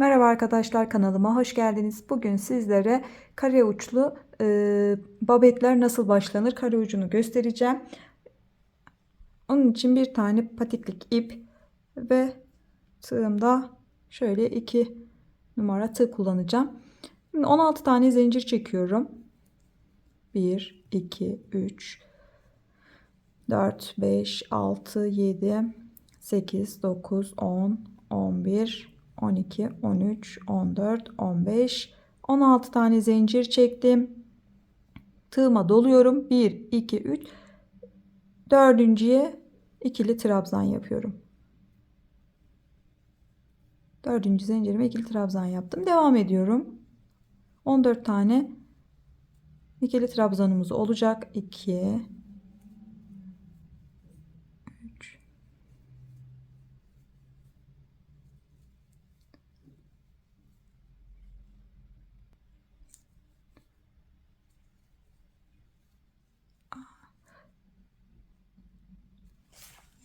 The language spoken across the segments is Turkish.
Merhaba arkadaşlar kanalıma hoş geldiniz. Bugün sizlere kare uçlu e, babetler nasıl başlanır kare ucunu göstereceğim. Onun için bir tane patiklik ip ve tığımda şöyle iki numara tığ kullanacağım. Şimdi 16 tane zincir çekiyorum. 1, 2, 3, 4, 5, 6, 7, 8, 9, 10, 11, 12, 13, 14, 15, 16 tane zincir çektim. Tığıma doluyorum. 1, 2, 3. Dördüncüye ikili trabzan yapıyorum. Dördüncü zincirime ikili trabzan yaptım. Devam ediyorum. 14 tane ikili trabzanımız olacak. 2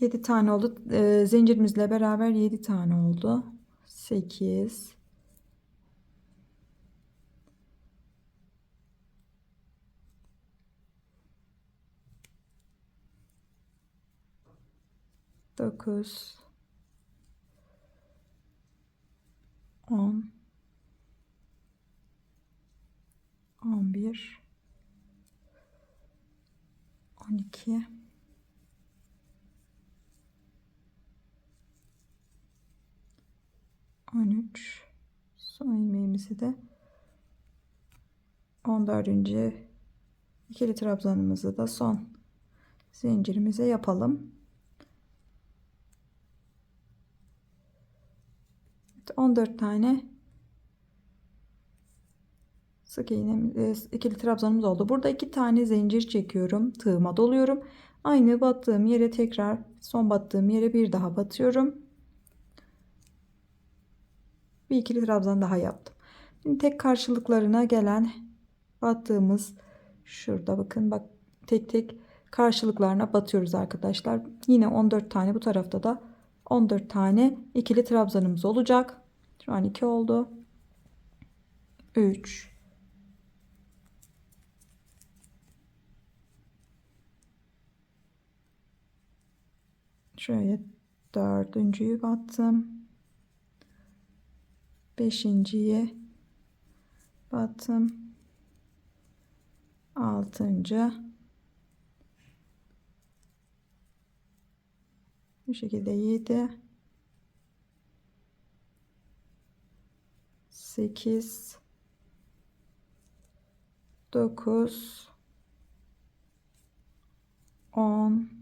7 tane oldu. Ee, zincirimizle beraber 7 tane oldu. 8 9 10 11 12 13 son ilmeğimizi de 14. ikili trabzanımızı da son zincirimize yapalım. 14 tane sık iğnemiz, ikili trabzanımız oldu. Burada iki tane zincir çekiyorum. Tığıma doluyorum. Aynı battığım yere tekrar son battığım yere bir daha batıyorum. Bir ikili trabzan daha yaptım. Şimdi tek karşılıklarına gelen battığımız şurada bakın bak tek tek karşılıklarına batıyoruz arkadaşlar. Yine 14 tane bu tarafta da 14 tane ikili trabzanımız olacak. Şu an 2 oldu. 3 Şöyle dördüncüyü battım. Beşinciye battım. Altıncı. Bu şekilde yedi. Sekiz. Dokuz. On.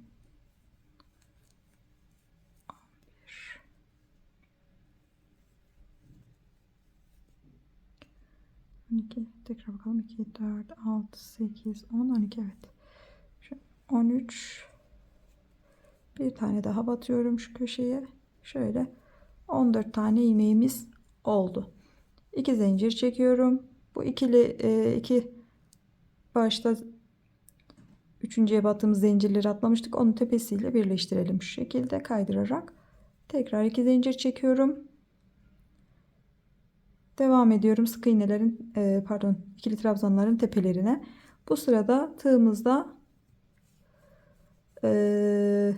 12 tekrar bakalım. 2 4 6 8 10 12 evet. Şu 13 bir tane daha batıyorum şu köşeye. Şöyle 14 tane ilmeğimiz oldu. 2 zincir çekiyorum. Bu ikili e, iki başta üçüncüye battığımız zincirleri atlamıştık. Onun tepesiyle birleştirelim şu şekilde kaydırarak. Tekrar iki zincir çekiyorum Devam ediyorum sık iğnelerin e, pardon ikili trabzanların tepelerine. Bu sırada tığımızda e,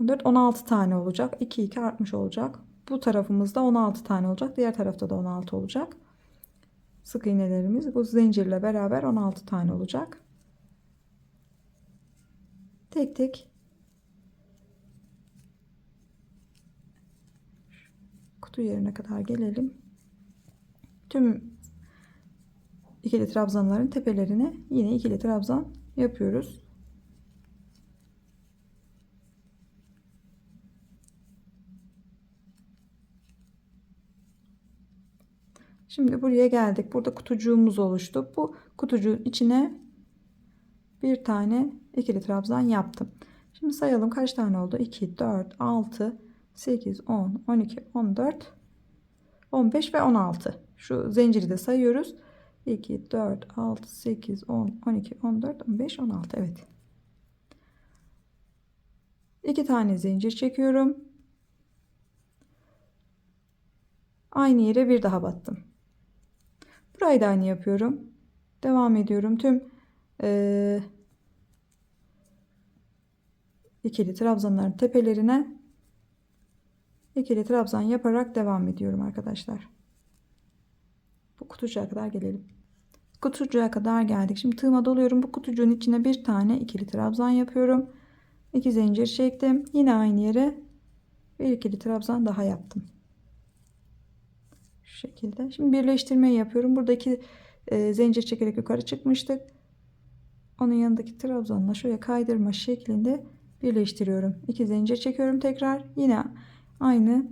14 16 tane olacak. 2 2 artmış olacak. Bu tarafımızda 16 tane olacak. Diğer tarafta da 16 olacak. Sık iğnelerimiz bu zincirle beraber 16 tane olacak. Tek tek kutu yerine kadar gelelim. Tüm ikili trabzanların tepelerine yine ikili trabzan yapıyoruz. Şimdi buraya geldik. Burada kutucuğumuz oluştu. Bu kutucuğun içine bir tane ikili trabzan yaptım. Şimdi sayalım kaç tane oldu? 2, 4, 6, 8, 10, 12, 14, 15 ve 16. Şu zinciri de sayıyoruz. 2, 4, 6, 8, 10, 12, 14, 15, 16. Evet. 2 tane zincir çekiyorum. Aynı yere bir daha battım. Burayı da aynı yapıyorum. Devam ediyorum. Tüm eee ikili trabzanların tepelerine ikili trabzan yaparak devam ediyorum arkadaşlar. Bu kutucuğa kadar gelelim. Kutucuğa kadar geldik. Şimdi tığıma doluyorum. Bu kutucuğun içine bir tane ikili trabzan yapıyorum. İki zincir çektim. Yine aynı yere bir ikili trabzan daha yaptım. Şu şekilde. Şimdi birleştirmeyi yapıyorum. Buradaki e, zincir çekerek yukarı çıkmıştık. Onun yanındaki trabzanla şöyle kaydırma şeklinde birleştiriyorum. İki zincir çekiyorum tekrar. Yine aynı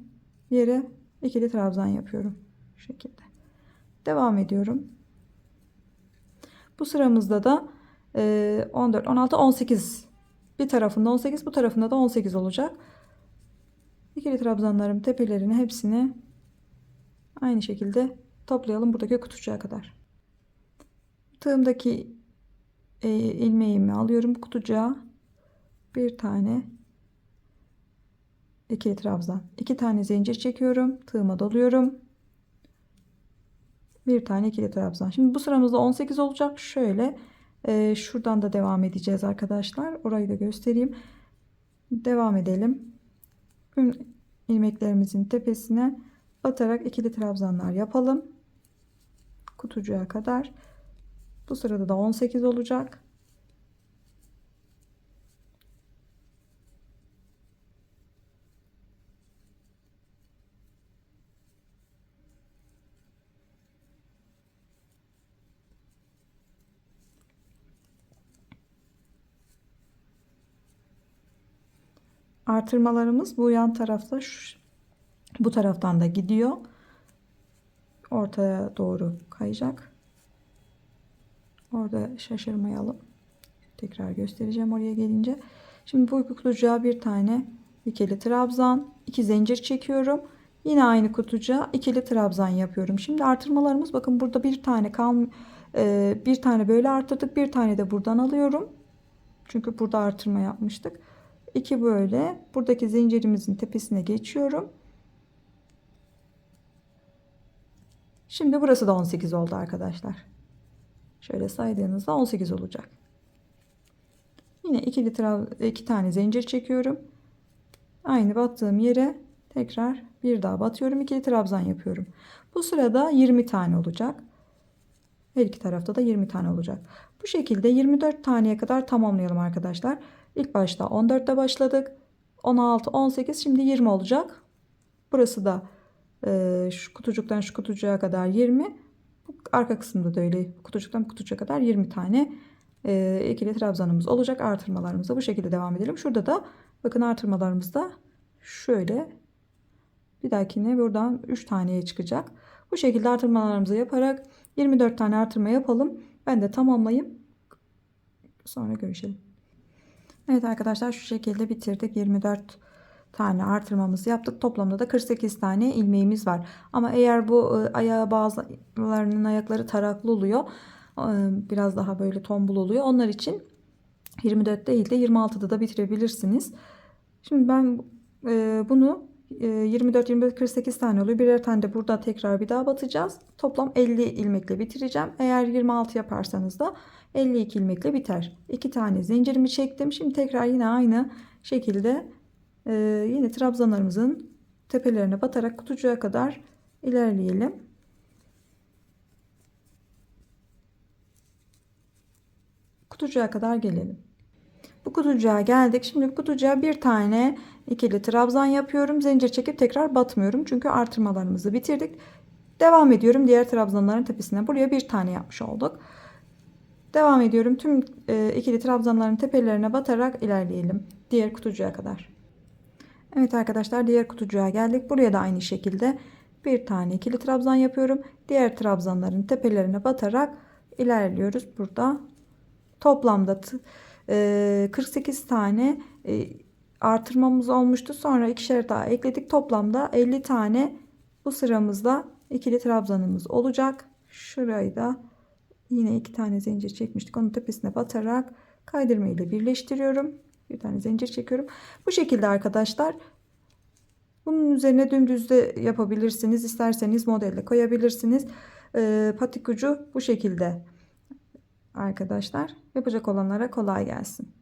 yere ikili trabzan yapıyorum. Şu şekilde. Devam ediyorum. Bu sıramızda da e, 14, 16, 18 bir tarafında 18 bu tarafında da 18 olacak. İkili trabzanların tepelerini hepsini aynı şekilde toplayalım buradaki kutucuğa kadar. Tığımdaki e, ilmeğimi alıyorum kutucuğa. Bir tane ikili trabzan. iki tane zincir çekiyorum. Tığıma doluyorum. Bir tane ikili trabzan. Şimdi bu sıramızda 18 olacak. Şöyle e, şuradan da devam edeceğiz arkadaşlar. Orayı da göstereyim. Devam edelim. Tüm ilmeklerimizin tepesine batarak ikili trabzanlar yapalım. Kutucuğa kadar. Bu sırada da 18 olacak. Artırmalarımız bu yan tarafta şu, bu taraftan da gidiyor. Ortaya doğru kayacak. Orada şaşırmayalım. Tekrar göstereceğim oraya gelince. Şimdi bu kutucuğa bir tane ikili trabzan, iki zincir çekiyorum. Yine aynı kutucuğa ikili trabzan yapıyorum. Şimdi artırmalarımız bakın burada bir tane kal e, bir tane böyle arttırdık. Bir tane de buradan alıyorum. Çünkü burada artırma yapmıştık. 2 böyle buradaki zincirimizin tepesine geçiyorum. Şimdi burası da 18 oldu arkadaşlar. Şöyle saydığınızda 18 olacak. Yine ikili iki tane zincir çekiyorum. Aynı battığım yere tekrar bir daha batıyorum. ikili trabzan yapıyorum. Bu sırada 20 tane olacak. Her iki tarafta da 20 tane olacak. Bu şekilde 24 taneye kadar tamamlayalım arkadaşlar. İlk başta 14'te başladık. 16, 18 şimdi 20 olacak. Burası da e, şu kutucuktan şu kutucuğa kadar 20. Bu arka kısımda da öyle kutucuktan kutucuğa kadar 20 tane e, ikili trabzanımız olacak. Artırmalarımızda bu şekilde devam edelim. Şurada da bakın artırmalarımızda şöyle bir dahakine buradan 3 taneye çıkacak. Bu şekilde artırmalarımızı yaparak 24 tane artırma yapalım. Ben de tamamlayayım. Sonra görüşelim. Evet arkadaşlar şu şekilde bitirdik. 24 tane artırmamızı yaptık. Toplamda da 48 tane ilmeğimiz var. Ama eğer bu e, ayağı bazılarının ayakları taraklı oluyor. E, biraz daha böyle tombul oluyor. Onlar için 24 değil de 26'da da bitirebilirsiniz. Şimdi ben e, bunu 24 24 48 tane oluyor. Birer tane de burada tekrar bir daha batacağız. Toplam 50 ilmekle bitireceğim. Eğer 26 yaparsanız da 52 ilmekle biter. 2 tane zincirimi çektim. Şimdi tekrar yine aynı şekilde e, yine trabzanlarımızın tepelerine batarak kutucuğa kadar ilerleyelim. Kutucuğa kadar gelelim. Bu kutucuğa geldik. Şimdi bu kutucuğa bir tane ikili trabzan yapıyorum. Zincir çekip tekrar batmıyorum. Çünkü artırmalarımızı bitirdik. Devam ediyorum diğer trabzanların tepesine. Buraya bir tane yapmış olduk. Devam ediyorum. Tüm e, ikili trabzanların tepelerine batarak ilerleyelim. Diğer kutucuğa kadar. Evet arkadaşlar diğer kutucuğa geldik. Buraya da aynı şekilde bir tane ikili trabzan yapıyorum. Diğer trabzanların tepelerine batarak ilerliyoruz. Burada toplamda 48 e, tane e, artırmamız olmuştu. Sonra ikişer daha ekledik. Toplamda 50 tane bu sıramızda ikili trabzanımız olacak. Şurayı da yine iki tane zincir çekmiştik. Onun tepesine batarak kaydırma ile birleştiriyorum. Bir tane zincir çekiyorum. Bu şekilde arkadaşlar Bunun üzerine dümdüz de yapabilirsiniz. İsterseniz modelle koyabilirsiniz. Ee, patik ucu bu şekilde. Arkadaşlar yapacak olanlara kolay gelsin.